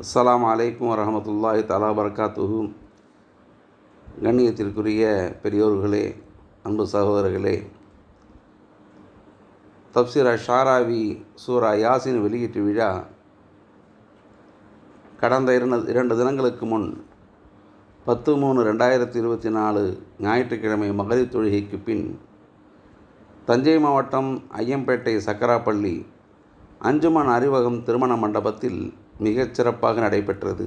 அஸ்லாம் அலைக்கும் வரஹமத்துல்லாஹி தலா வரகாத்துஹு கண்ணியத்திற்குரிய பெரியோர்களே அன்பு சகோதரர்களே தப்சிரா ஷாராவி சூரா யாசின் வெளியீட்டு விழா கடந்த இரண்டு இரண்டு தினங்களுக்கு முன் பத்து மூணு ரெண்டாயிரத்தி இருபத்தி நாலு ஞாயிற்றுக்கிழமை மகளிர் தொழுகைக்கு பின் தஞ்சை மாவட்டம் ஐயம்பேட்டை சக்கராப்பள்ளி அஞ்சுமன் அறிவகம் திருமண மண்டபத்தில் மிகச் சிறப்பாக நடைபெற்றது.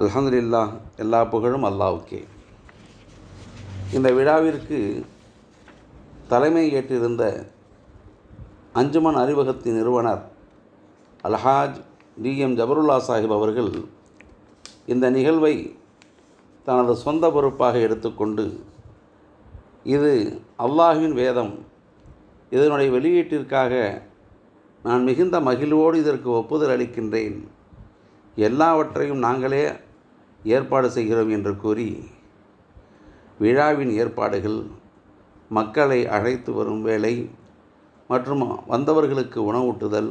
அல்ஹம்துலில்லா எல்லா புகழும் அல்லாவுக்கே இந்த விழாவிற்கு தலைமை ஏற்றிருந்த அஞ்சுமன் அறிவகத்தின் நிறுவனர் அல்ஹாஜ் டிஎம் ஜபருல்லா சாஹிப் அவர்கள் இந்த நிகழ்வை தனது சொந்த பொறுப்பாக எடுத்துக்கொண்டு இது அல்லாஹின் வேதம் இதனுடைய வெளியீட்டிற்காக நான் மிகுந்த மகிழ்வோடு இதற்கு ஒப்புதல் அளிக்கின்றேன். எல்லாவற்றையும் நாங்களே ஏற்பாடு செய்கிறோம் என்று கூறி விழாவின் ஏற்பாடுகள் மக்களை அழைத்து வரும் வேலை மற்றும் வந்தவர்களுக்கு உணவூட்டுதல்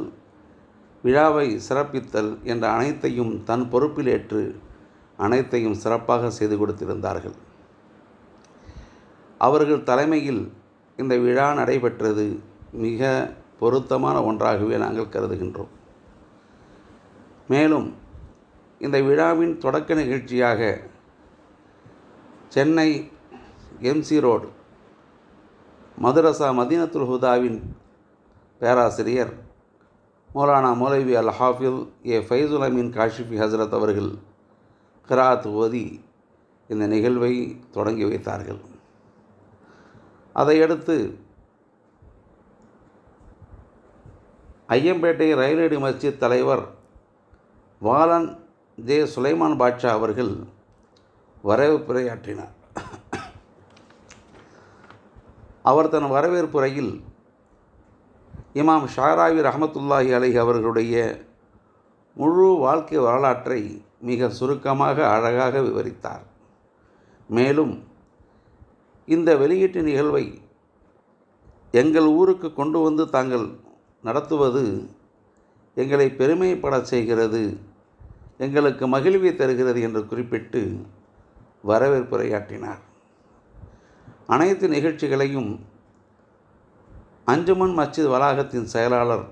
விழாவை சிறப்பித்தல் என்ற அனைத்தையும் தன் பொறுப்பில் ஏற்று அனைத்தையும் சிறப்பாக செய்து கொடுத்திருந்தார்கள். அவர்கள் தலைமையில் இந்த விழா நடைபெற்றது மிக பொருத்தமான ஒன்றாகவே நாங்கள் கருதுகின்றோம். மேலும் இந்த விழாவின் தொடக்க நிகழ்ச்சியாக சென்னை எம்சி ரோடு மதுரசா மதீனத்துல் ஹுதாவின் பேராசிரியர் மௌலானா மௌலவி அல் ஹாஃபில் ஏ ஃபைசுல் அமீன் காஷிஃபி ஹசரத் அவர்கள் கிராத் ஓதி இந்த நிகழ்வை தொடங்கி வைத்தார்கள். அதையடுத்து ஐயம்பேட்டை ரயில்வேடி மஸ்ஜித் தலைவர் வாலன் ஜே சுலைமான் பாட்ஷா அவர்கள் வரவேற்புரையாற்றினார் அவர் தன் வரவேற்புரையில் இமாம் ஷாராவி ரஹமத்துல்லாஹி அலைஹி அவர்களுடைய முழு வாழ்க்கை வரலாற்றை மிக சுருக்கமாக அழகாக விவரித்தார். மேலும் இந்த வெளியீட்டு நிகழ்வை எங்கள் ஊருக்கு கொண்டு வந்து தாங்கள் நடத்துவது எங்களை பெருமைப்படச் செய்கிறது எங்களுக்கு மகிழ்வை தருகிறது என்று குறிப்பிட்டு வரவேற்புரையாற்றினார். அனைத்து நிகழ்ச்சிகளையும் அஞ்சுமன் மஸ்ஜித் வளாகத்தின் செயலாளர்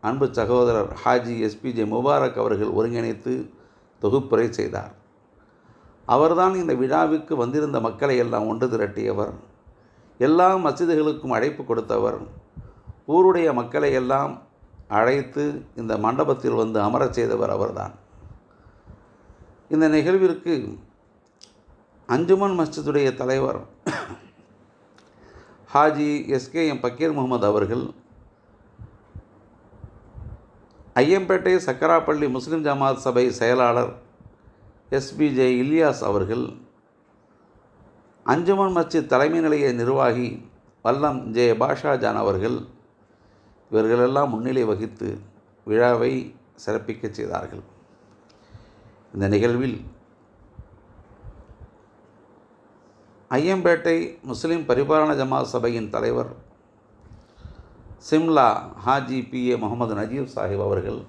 அன்பு சகோதரர் ஹாஜி எஸ்பிஜே முபாரக் அவர்கள் ஒருங்கிணைத்து தொகுப்புரை செய்தார். அவர்தான் இந்த விழாவுக்கு வந்திருந்த மக்களை எல்லாம் ஒன்று திரட்டியவர். எல்லா மசிதிகளுக்கும் அழைப்பு கொடுத்தவர். ஊருடைய மக்களை எல்லாம் அழைத்து இந்த மண்டபத்தில் வந்து அமரச் செய்தவர் அவர்தான். இந்த நிகழ்விற்கு அஞ்சுமன் மஸ்ஜிதுடைய தலைவர் ஹாஜி எஸ்கே எம் பக்கீர் முகமது அவர்கள் ஐயம்பேட்டை சக்கராப்பள்ளி முஸ்லிம் ஜமாத் சபை செயலாளர் எஸ்பிஜே இலியாஸ் அவர்கள் அஞ்சுமன் மஸ்ஜித் தலைமை நிலைய நிர்வாகி வல்லம் ஜே பாஷா ஜான் அவர்கள் இவர்களெல்லாம் முன்னிலை வகித்து விழாவை சிறப்பிக்கச் செய்தார்கள். இந்த நிகழ்வில் ஐயம்பேட்டை முஸ்லிம் பரிபாலன ஜமா சபையின் தலைவர் சிம்லா ஹாஜி பி. ஏ. முகமது நஜீப் சாஹிப் அவர்கள்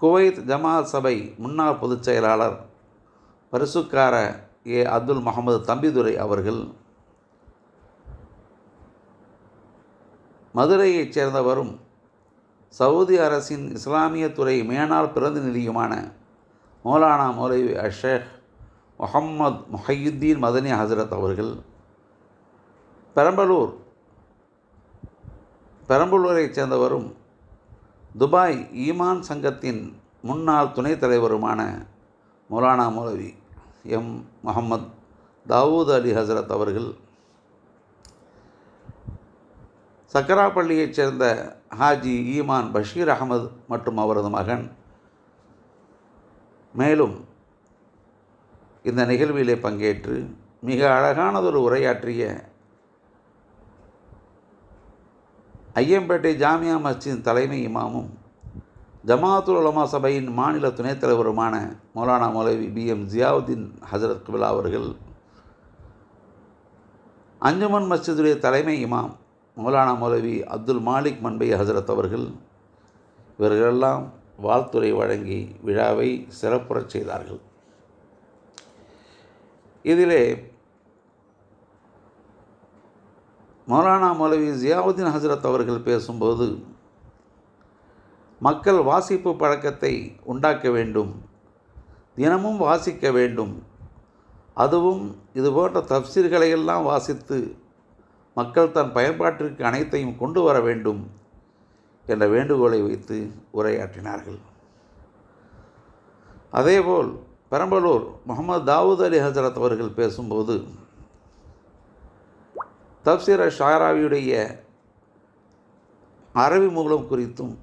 குவைத் ஜமாத் சபை முன்னாள் பொதுச் செயலாளர் பரிசுக்கார ஏ. அப்துல் முகமது தம்பிதுரை அவர்கள் மதுரையைச் சேர்ந்தவரும் சவுதி அரசின் இஸ்லாமிய துறை மேனாள் பிரதிநிதியுமான மௌலானா மௌலவி அஷேக் முகம்மது முஹையுத்தீன் மதனி ஹசரத் அவர்கள் பெரம்பலூர் பெரம்பலூரைச் சேர்ந்தவரும் துபாய் ஈமான் சங்கத்தின் முன்னாள் துணைத் தலைவருமான மௌலானா மௌலவி எம் முகமது தாவூத் அலி ஹசரத் அவர்கள் சக்கராப்பள்ளியைச் சேர்ந்த ஹாஜி ஈமான் பஷீர் அகமது மற்றும் அவரது மகன். மேலும் இந்த நிகழ்விலே பங்கேற்று மிக அழகானதொரு உரையாற்றிய ஐயம்பேட்டை ஜாமியா மஸ்ஜித் தலைமை இமாமும் ஜமாத்துல் உலமா சபையின் மாநில துணைத் தலைவருமான மௌலானா மௌலவி பி. எம். ஜியாவுதீன் ஹசரத் குபிலா அவர்கள் அஞ்சுமன் மஸ்ஜிதுடைய தலைமை இமாம் மௌலானா மௌலவி அப்துல் மாலிக் மன்பை ஹசரத் அவர்கள் இவர்களெல்லாம் வாழ்த்துறை வழங்கி விழாவை சிறப்புறச் செய்தார்கள். இதிலே மௌலானா மௌலவி ஜியாவுதீன் ஹசரத் அவர்கள் பேசும்போது மக்கள் வாசிப்பு பழக்கத்தை உண்டாக்க வேண்டும் தினமும் வாசிக்க வேண்டும் அதுவும் இது போன்ற தப்சீர்களை எல்லாம் வாசித்து மக்கள் தன் பயன்பாட்டிற்கு அனைத்தையும் கொண்டு வர வேண்டும் என்ற வேண்டுகோளை வைத்து உரையாற்றினார்கள். அதேபோல் பெரம்பலூர் முகமது தாவூத் அலி ஹசரத் அவர்கள் பேசும்போது தப்சீர ஷாராவியுடைய அரபி மூலம் குறித்தும்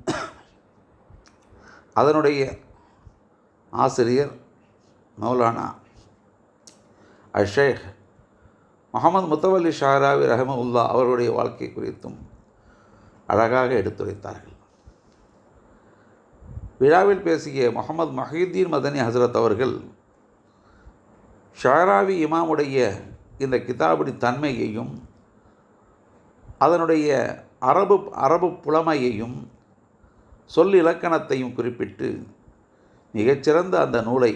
அதனுடைய ஆசிரியர் Maulana Ash Sheikh Muhammad Mutawalli Sharawi ரஹமவுல்லா அவருடைய வாழ்க்கை குறித்தும் அழகாக எடுத்துரைத்தார்கள். விழாவில் பேசிய முகமது மஹீதீன் மதனி ஹசரத் அவர்கள் ஷாராவி இமாமுடைய இந்த கிதாபின் தன்மையையும் அதனுடைய அரபு அரபு புலமையையும் சொல் இலக்கணத்தையும் குறிப்பிட்டு மிகச்சிறந்த அந்த நூலை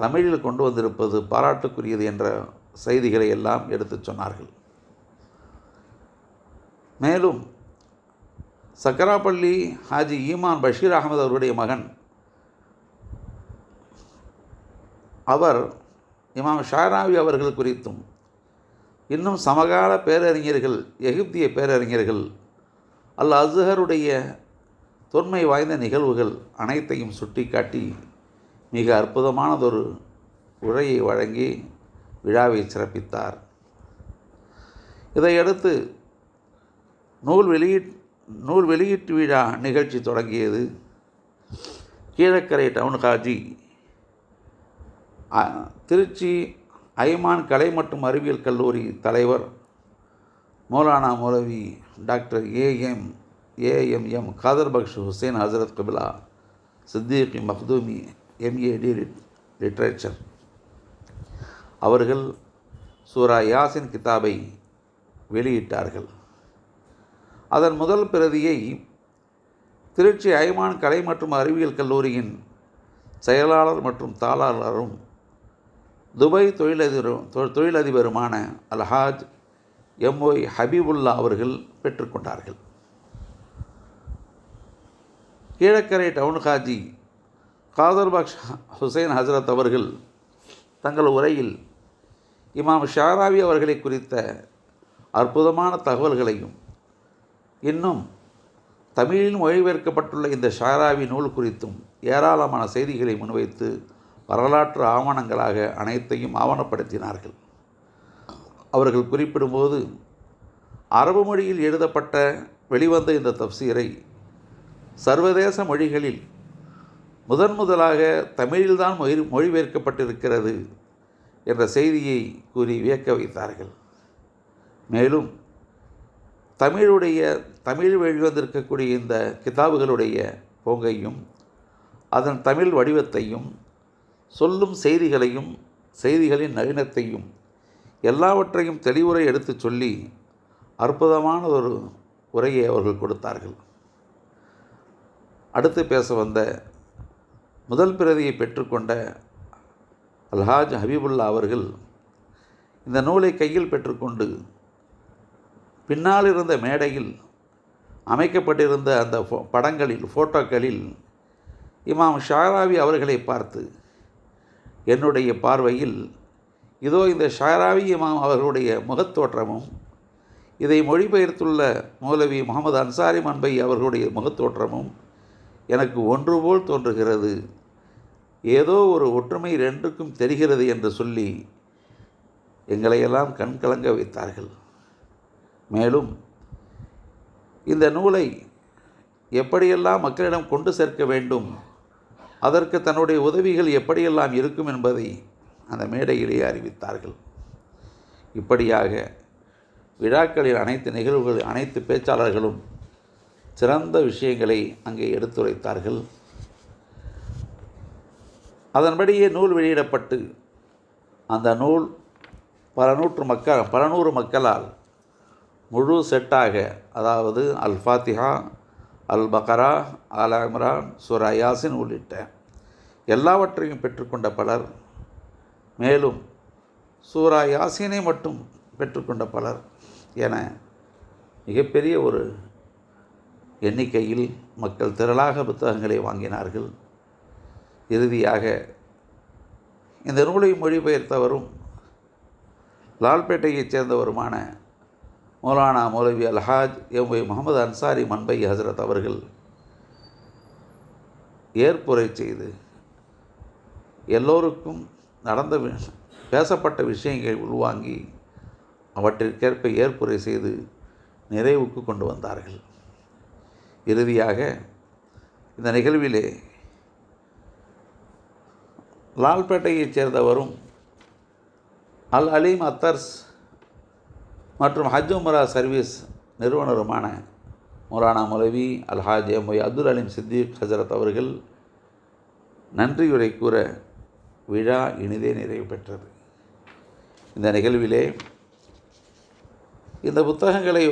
தமிழில் கொண்டு வந்திருப்பது பாராட்டுக்குரியது என்ற செய்திகளை எல்லாம் எடுத்துச் சொன்னார்கள். மேலும் சக்கராப்பள்ளி ஹாஜி ஈமான் பஷீர் அகமது அவருடைய மகன் அவர் இமாம் ஷாராவி அவர்கள் குறித்தும் இன்னும் சமகால பேரறிஞர்கள் எகிப்திய பேரறிஞர்கள் அல் அஸ்ஹருடைய தொன்மை வாய்ந்த நிகழ்வுகள் அனைத்தையும் சுட்டிக்காட்டி மிக அற்புதமானதொரு உரையை வழங்கி விழாவை சிறப்பித்தார். இதையடுத்து நூல் வெளியீட் நூல் வெளியீட்டு விழா நிகழ்ச்சி தொடங்கியது. கீழக்கரை டவுன் காஜி திருச்சி ஐமான் கலை மற்றும் அறிவியல் கல்லூரி தலைவர் Maulana Moulavi doctor A M A M M Kadar Baksh Hussain Hazrat Qibla Siddiqui M A D literature. அவர்கள் சூரா யாசின் கிதாபை வெளியிட்டார்கள். அதன் முதல் பிரதியை திருச்சி ஐமான் கலை மற்றும் அறிவியல் கல்லூரியின் செயலாளர் மற்றும் தாளாளரும் துபாய் தொழிலதிபரும் தொ- தொழிலதிபருமான அல்ஹாஜ் எம்ஒய் ஹபீபுல்லா அவர்கள் பெற்றுக்கொண்டார்கள் கீழக்கரை டவுன் ஹாஜி காதர் பக்ஷ் ஹுசைன் ஹசரத் அவர்கள் தங்கள் உரையில் இமாம் ஷாராவி அவர்களை குறித்த அற்புதமான தகவல்களையும் இன்னும் தமிழில் மொழிபெயர்க்கப்பட்டுள்ள இந்த ஷாராவி நூல் குறித்தும் ஏராளமான செய்திகளை முன்வைத்து வரலாற்று ஆவணங்களாக அனைத்தையும் ஆவணப்படுத்தினார்கள். அவர்கள் குறிப்பிடும்போது அரபு மொழியில் எழுதப்பட்ட வெளிவந்த இந்த தப்சீரை சர்வதேச மொழிகளில் முதன் முதலாக தமிழில்தான் மொழி மொழிபெயர்க்கப்பட்டிருக்கிறது என்ற செய்தியை கூறி வியக்க வைத்தார்கள். மேலும் தமிழுடைய தமிழ் வெளிவந்திருக்கக்கூடிய இந்த கிதாபுகளுடைய போங்கையும் அதன் தமிழ் வடிவத்தையும் சொல்லும் செய்திகளையும் செய்திகளின் நவீனத்தையும் எல்லாவற்றையும் தெளிவுரை எடுத்துச் சொல்லி அற்புதமான ஒரு உரையை அவர்கள் கொடுத்தார்கள். அடுத்து பேச வந்த முதல் பிரதியை பெற்றுக்கொண்ட அல்ஹாஜ் ஹபீபுல்லா அவர்கள் இந்த நூலை கையில் பெற்றுக்கொண்டு பின்னால் இருந்த மேடையில் அமைக்கப்பட்டிருந்த அந்த ஃபோ படங்களில் ஃபோட்டோக்களில் இமாம் ஷாராவி அவர்களை பார்த்து என்னுடைய பார்வையில் இதோ இந்த ஷாராவி இமாம் அவர்களுடைய முகத்தோற்றமும் இதை மொழிபெயர்த்துள்ள மௌலவி முகமது அன்சாரி மன்பை அவர்களுடைய முகத்தோற்றமும் எனக்கு ஒன்று போல் தோன்றுகிறது. ஏதோ ஒரு ஒற்றுமை ரெண்டுக்கும் தெரிகிறது என்று சொல்லி எங்களையெல்லாம் கண்கலங்க வைத்தார்கள். மேலும் இந்த நூலை எப்படியெல்லாம் மக்களிடம் கொண்டு சேர்க்க வேண்டும் அதற்கு தன்னுடைய உதவிகள் எப்படியெல்லாம் இருக்கும் என்பதை அந்த மேடையிலேயே அறிவித்தார்கள். இப்படியாக விழாக்களில் அனைத்து நிகழ்வுகள் அனைத்து பேச்சாளர்களும் சிறந்த விஷயங்களை அங்கே எடுத்துரைத்தார்கள். அதன்படியே நூல் வெளியிடப்பட்டு அந்த நூல் பல நூற்று மக்கள் பல நூறு மக்களால் முழு செட்டாக அதாவது அல் ஃபாத்திஹா அல் பக்ரா அல் இம்ரான் சூரா யாசின் உள்ளிட்ட எல்லாவற்றையும் பெற்றுக்கொண்ட பலர் மேலும் சூரா யாசினை மட்டும் பெற்றுக்கொண்ட பலர் என மிகப்பெரிய ஒரு எண்ணிக்கையில் மக்கள் திரளாக புத்தகங்களை வாங்கினார்கள். இறுதியாக இந்த நூலை மொழிபெயர்த்தவரும் லால்பேட்டையைச் சேர்ந்தவருமான மௌலானா மௌலவி அல்ஹாஜ் எம்ஐ முகமது அன்சாரி மன்பை ஹசரத் அவர்கள் ஏற்புரை செய்து எல்லோருக்கும் நடந்த பேசப்பட்ட விஷயங்களை உள்வாங்கி அவற்றிற்கேற்ப ஏற்புரை செய்து நிறைவுக்கு கொண்டு வந்தார்கள். இறுதியாக இந்த நிகழ்விலே லால்பேட்டையைச் சேர்ந்தவரும் அல் அலீம் அத்தர்ஸ் மற்றும் ஹஜ் உமரா சர்வீஸ் நிறுவனருமான மொரானா மௌலவி அல்ஹாஜ் எம்ஒய் அப்துல் அலீம் சித்திக் ஹசரத் அவர்கள் நன்றியுரை கூற விழா இனிதே நிறைவு பெற்றது. இந்த நிகழ்விலே இந்த புத்தகங்களை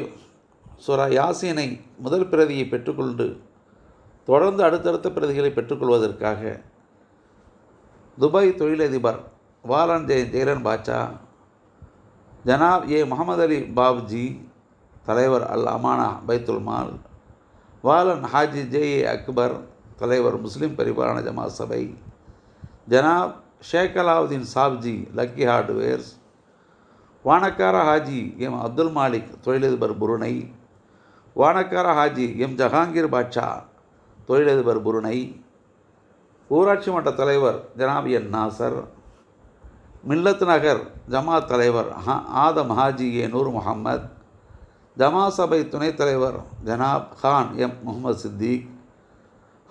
சுரா யாசீனை முதல் பிரதியை பெற்றுக்கொண்டு தொடர்ந்து அடுத்தடுத்த பிரதிகளை பெற்றுக்கொள்வதற்காக துபாய் தொழிலதிபர் வாலன் ஜெய் ஜெயலன் பாட்சா ஜனாப் ஏ முகமது அலி பாப்ஜி தலைவர் அல் அமானா பைத்துல் மால் வாலன் ஹாஜி ஜே ஏ அக்பர் தலைவர் முஸ்லீம் பரிபாலன ஜமா சபை Janab Sheikh Alauddin Sabji lucky hardwares Vanakkara Haji M Abdul Malik தொழிலதிபர் புருணை வானக்கார ஹாஜி எம் ஜஹாங்கீர் பாட்ஷா தொழிலதிபர் புருணை ஊராட்சி மன்ற தலைவர் ஜனாப் என் நாசர் மில்லத் நகர் ஜமாத் தலைவர் ஆதம் ஹாஜி ஏ நூர் முகம்மது ஜமா சபை துணைத் தலைவர் Janab Khan M Mohammed Siddique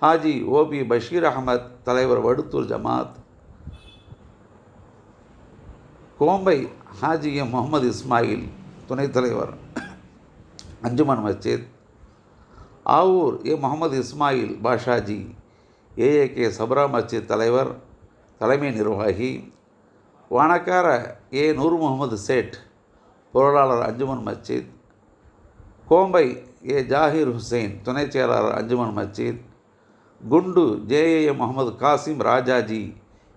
Haji O P Basheer Ahmed தலைவர் வடுத்தூர் ஜமாத் கோம்பை ஹாஜி எம் முகமது இஸ்மாயில் துணைத் தலைவர் அஞ்சுமன் மஸ்ஜித் ஆவூர் ஏ முகமது இஸ்மாயில் பாஷாஜி ஏஏகே சப்ரா மஸ்ஜித் தலைவர் தலைமை நிர்வாகி வானக்கார ஏ நூர் முகமது சேட் பொருளாளர் அஞ்சுமன் மஸ்ஜித் கோம்பை ஏ ஜாகிர் ஹுசைன் துணைச் செயலாளர் அஞ்சுமன் மஸ்ஜித் குண்டு ஜேஏஏ முகமது காசிம் ராஜாஜி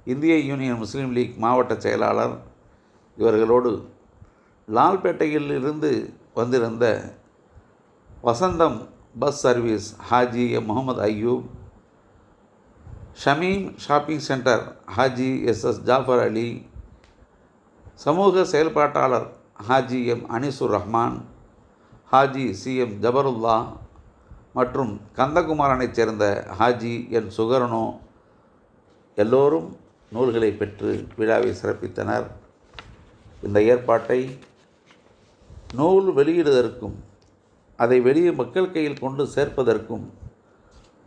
இந்திய யூனியன் முஸ்லீம் லீக் மாவட்ட செயலாளர் இவர்களோடு லால்பேட்டையில் இருந்து வந்திருந்த Vasantham bus service Haji M Mohammed Ayub. Shameem shopping centre Haji S S Jafar Ali. சமூக செயல்பாட்டாளர் Haji M Anisur Rahman. Haji C M Jafarullah. மற்றும் கந்தகுமாரனைச் சேர்ந்த ஹாஜி என் சுகரனோ எல்லோரும் நூல்களை பெற்று விழாவை சிறப்பித்தனர். இந்த ஏற்பாட்டை நூல் வெளியிடுவதற்கும் அதை வெளியே மக்கள் கையில் கொண்டு சேர்ப்பதற்கும்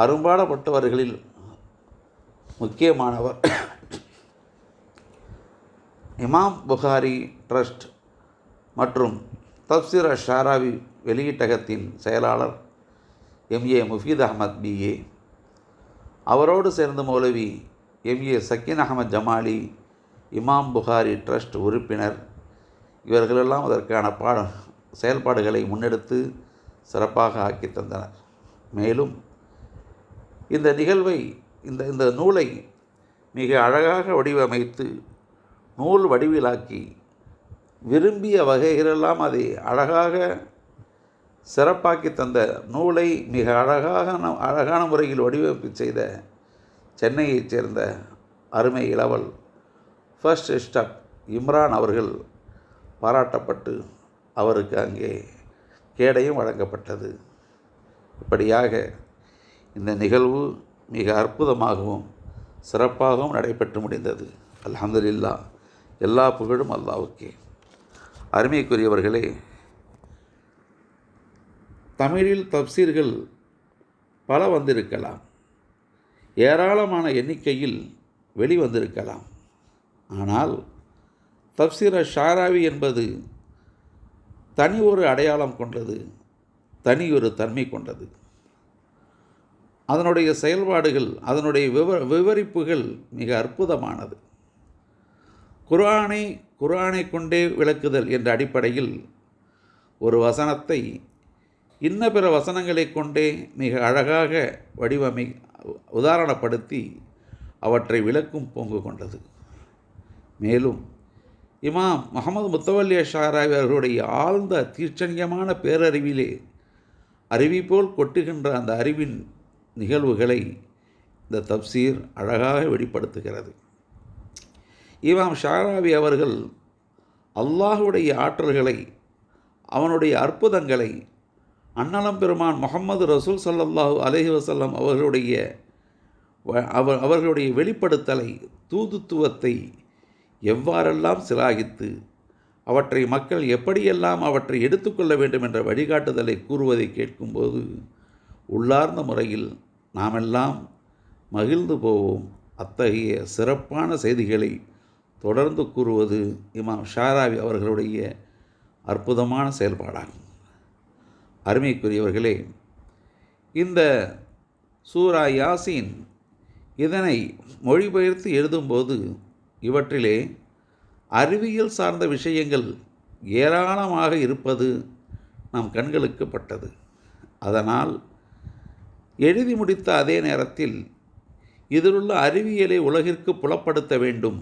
அரும்பாடப்பட்டவர்களில் முக்கியமானவர் இமாம் புகாரி ட்ரஸ்ட் மற்றும் தப்சிர ஷாராவி வெளியீட்டகத்தின் செயலாளர் எம்ஏ முஃபீத் அகமத் பிஏ அவரோடு சேர்ந்த Moulavi M A Sakeen Ahmed Jamali Imam Bukhari trust உறுப்பினர். இவர்களெல்லாம் அதற்கான பாட செயல்பாடுகளை முன்னெடுத்து சிறப்பாக ஆக்கி தந்தனர் மேலும் இந்த நிகழ்வை இந்த இந்த நூலை மிக அழகாக வடிவமைத்து நூல் வடிவிலாக்கி விரும்பிய வகைகளெல்லாம் அதை அழகாக சிறப்பாக்கி தந்த நூலை மிக அழகாக அழகான முறையில் வடிவமைப்பு செய்த சென்னையைச் சேர்ந்த அருமை இளவல் ஃபர்ஸ்ட் ஸ்டப் இம்ரான் அவர்கள் பாராட்டப்பட்டு அவருக்கு அங்கே கேடையும் வழங்கப்பட்டது. இப்படியாக இந்த நிகழ்வு மிக அற்புதமாகவும் சிறப்பாகவும் நடைபெற்று முடிந்தது. அல்ஹம்துலில்லா எல்லா புகழும் அல்லாவுக்கே அருமைக்குரியவர்களே தமிழில் தப்சீர்கள் பல வந்திருக்கலாம். ஏராளமான எண்ணிக்கையில் வெளிவந்திருக்கலாம். ஆனால் தப்சீர ஷாராவி என்பது தனி ஒரு அடையாளம் கொண்டது தனி ஒரு தன்மை கொண்டது. அதனுடைய செயல்பாடுகள் அதனுடைய விவ விவரிப்புகள் மிக அற்புதமானது. குர்ஆனை குரானை கொண்டே விளக்குதல் என்ற அடிப்படையில் ஒரு வசனத்தை இன்ன பிற வசனங்களை கொண்டே மிக அழகாக வடிவமை உதாரணப்படுத்தி அவற்றை விளக்கும் பொங்கு கொண்டது. மேலும் இமாம் முகமது முத்தவல்லிய ஷாராவி அவர்களுடைய ஆழ்ந்த தீர்ச்சனியமான பேரறிவிலே அருவி போல் கொட்டுகின்ற அந்த அறிவின் நிகழ்வுகளை இந்த தப்சீர் அழகாக வெளிப்படுத்துகிறது. இமாம் ஷாராவி அவர்கள் அல்லாஹுடைய ஆற்றல்களை அவனுடைய அற்புதங்களை அன்னலம் பெருமான் முகமது ரசூல் சல்லல்லாஹு அலஹி வசல்லம் அவர்களுடைய அவர் அவர்களுடைய வெளிப்படுத்தலை தூதுத்துவத்தை எவ்வாறெல்லாம் சிலாகித்து அவற்றை மக்கள் எப்படியெல்லாம் அவற்றை எடுத்துக்கொள்ள வேண்டும் என்ற வழிகாட்டுதலை கூறுவதை கேட்கும்போது உள்ளார்ந்த முறையில் நாமெல்லாம் மகிழ்ந்து போவோம். அத்தகைய சிறப்பான செய்திகளை தொடர்ந்து கூறுவது இமாம் ஷாராவி அவர்களுடைய அற்புதமான செயல்பாடாகும். அருமைக்குரியவர்களே இந்த சூரா யாசின் இதனை மொழிபெயர்த்து எழுதும்போது இவற்றிலே அறிவியல் சார்ந்த விஷயங்கள் ஏராளமாக இருப்பது நம் கண்களுக்கு பட்டது. அதனால் எழுதி முடித்த அதே நேரத்தில் இதிலுள்ள அறிவியலை உலகிற்கு புலப்படுத்த வேண்டும்.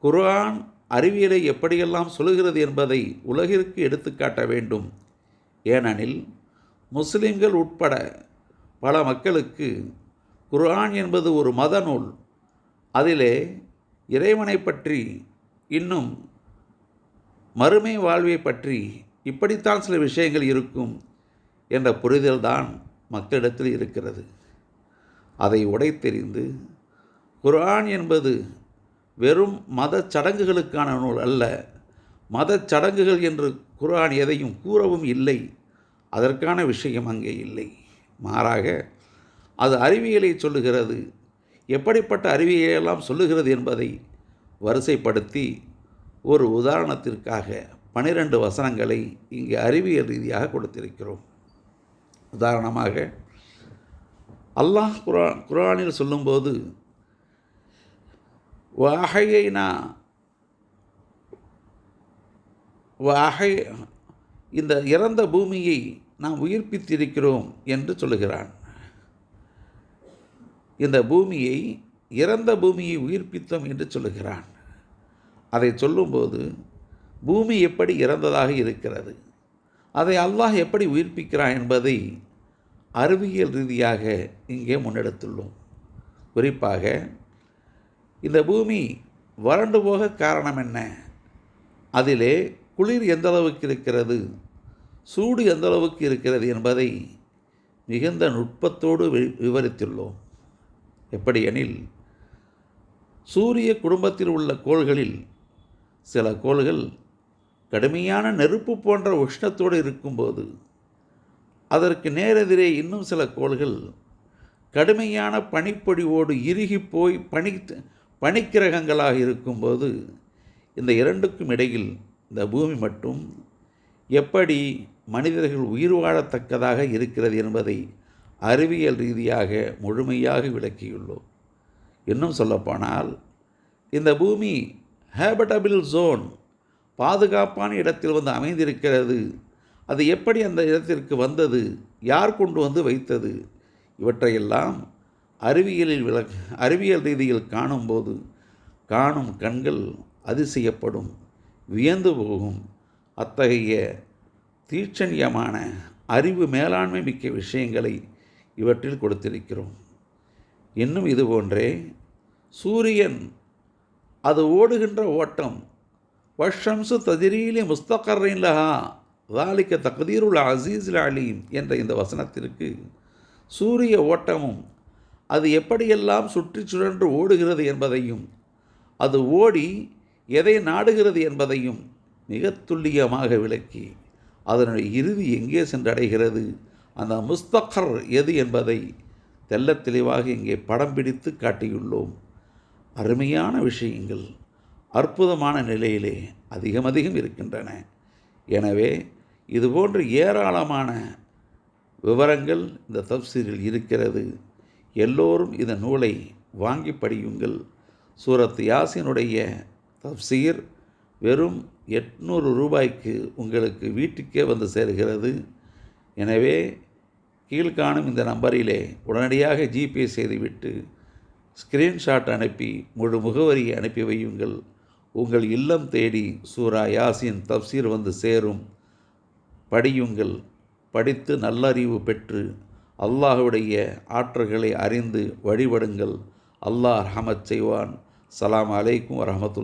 குர்ஆன் அறிவியலை எப்படியெல்லாம் சொல்கிறது என்பதை உலகிற்கு எடுத்துக்காட்ட வேண்டும். ஏனெனில் முஸ்லிம்கள் உட்பட பல மக்களுக்கு குர்ஆன் என்பது ஒரு மத நூல் அதிலே இறைவனை பற்றி இன்னும் மறுமை வாழ்வை பற்றி இப்படித்தான் சில விஷயங்கள் இருக்கும் என்ற புரிதல்தான் மக்களிடத்தில் இருக்கிறது. அதை உடைத்தெறிந்து குர்ஆன் என்பது வெறும் மத சடங்குகளுக்கான நூல் அல்ல. மத சடங்குகள் என்று குர்ஆன் எதையும் கூறவும் இல்லை. அதற்கான விஷயம் அங்கே இல்லை. மாறாக அது அறிவியலை சொல்லுகிறது. எப்படிப்பட்ட அறிவியையெல்லாம் சொல்லுகிறது என்பதை வரிசைப்படுத்தி ஒரு உதாரணத்திற்காக பனிரெண்டு வசனங்களை இங்கே அறிவியல் ரீதியாக கொடுத்திருக்கிறோம். உதாரணமாக அல்லாஹ் குரா குரானில் சொல்லும்போது வாகையினா வாகை இந்த இறந்த பூமியை நாம் உயிர்ப்பித்திருக்கிறோம் என்று சொல்லுகிறான். இந்த பூமியை இறந்த பூமியை உயிர்ப்பித்தோம் என்று சொல்லுகிறான். அதை சொல்லும்போது பூமி எப்படி இறந்ததாக இருக்கிறது? அதை அல்லாஹ் எப்படி உயிர்ப்பிக்கிறான் என்பதை அறிவியல் ரீதியாக இங்கே முன்னெடுத்துள்ளோம். குறிப்பாக இந்த பூமி வறண்டு போக காரணம் என்ன? அதிலே குளிர் எந்த அளவுக்கு இருக்கிறது? சூடு எந்த அளவுக்கு இருக்கிறது என்பதை மிகுந்த நுட்பத்தோடு விவரித்துள்ளோம். எப்படியெனில் சூரிய குடும்பத்தில் உள்ள கோள்களில் சில கோள்கள் கடுமையான நெருப்பு போன்ற உஷ்ணத்தோடு இருக்கும்போது அதற்கு நேரெதிரே இன்னும் சில கோள்கள் கடுமையான பனிப்பொழிவோடு இறுகி போய் பனி பனிக்கிரகங்களாக இருக்கும்போது இந்த இரண்டுக்கும் இடையில் இந்த பூமி மட்டும் எப்படி மனிதர்கள் உயிர் வாழத்தக்கதாக இருக்கிறது என்பதை அறிவியல் ரீதியாக முழுமையாக விளக்கியுள்ளோம். இன்னும் சொல்லப்போனால் இந்த பூமி ஹேபட்டபிள் ஜோன் பாதுகாப்பான இடத்தில் வந்து அமைந்திருக்கிறது. அது எப்படி அந்த இடத்திற்கு வந்தது யார் கொண்டு வந்து வைத்தது இவற்றையெல்லாம் அறிவியலில் விள அறிவியல் ரீதியில் காணும்போது காணும் கண்கள் அதிசயப்படும் வியந்து போகும். அத்தகைய தீட்சணியமான அறிவு மேலாண்மை மிக்க விஷயங்களை இவற்றில் கொடுத்திருக்கிறோம். இன்னும் இது போன்றே சூரியன் அது ஓடுகின்ற ஓட்டம் வஷம்சு ததிரீலி முஸ்தகர்லஹா தாலிக்க வாலிக்க தக்தீருல் அசீஸ் அலீம் என்ற இந்த வசனத்திற்கு சூரிய ஓட்டமும் அது எப்படியெல்லாம் சுற்றி சுழன்று ஓடுகிறது என்பதையும் அது ஓடி எதை நாடுகிறது என்பதையும் மிக துல்லியமாக விளக்கி அதனுடைய இறுதி எங்கே சென்றடைகிறது அந்த முஸ்தகர் எது என்பதை தெல்ல தெளிவாக இங்கே படம் பிடித்து காட்டியுள்ளோம். அருமையான விஷயங்கள் அற்புதமான நிலையிலே அதிகம் அதிகம் இருக்கின்றன. எனவே இதுபோன்று ஏராளமான விவரங்கள் இந்த தப்சீரில் இருக்கிறது. எல்லோரும் இந்த நூலை வாங்கி படியுங்கள். சூரத் யாசினுடைய தப்சீர் வெறும் எட்நூறு ரூபாய்க்கு உங்களுக்கு வீட்டுக்கே வந்து சேர்கிறது. எனவே கீழ்காணும் இந்த நம்பரிலே உடனடியாக ஜிபே செய்துவிட்டு ஸ்கிரீன்ஷாட் அனுப்பி முழு முகவரியை அனுப்பி வையுங்கள். உங்கள் இல்லம் தேடி சூரா யாசின் தப்சீர் வந்து சேரும். படியுங்கள். படித்து நல்லறிவு பெற்று அல்லாஹுடைய ஆற்றல்களை அறிந்து வழிபடுங்கள். அல்லாஹ் ரஹமத் செய்வான். சலாம் அலைக்கும் வரமத்துல்லா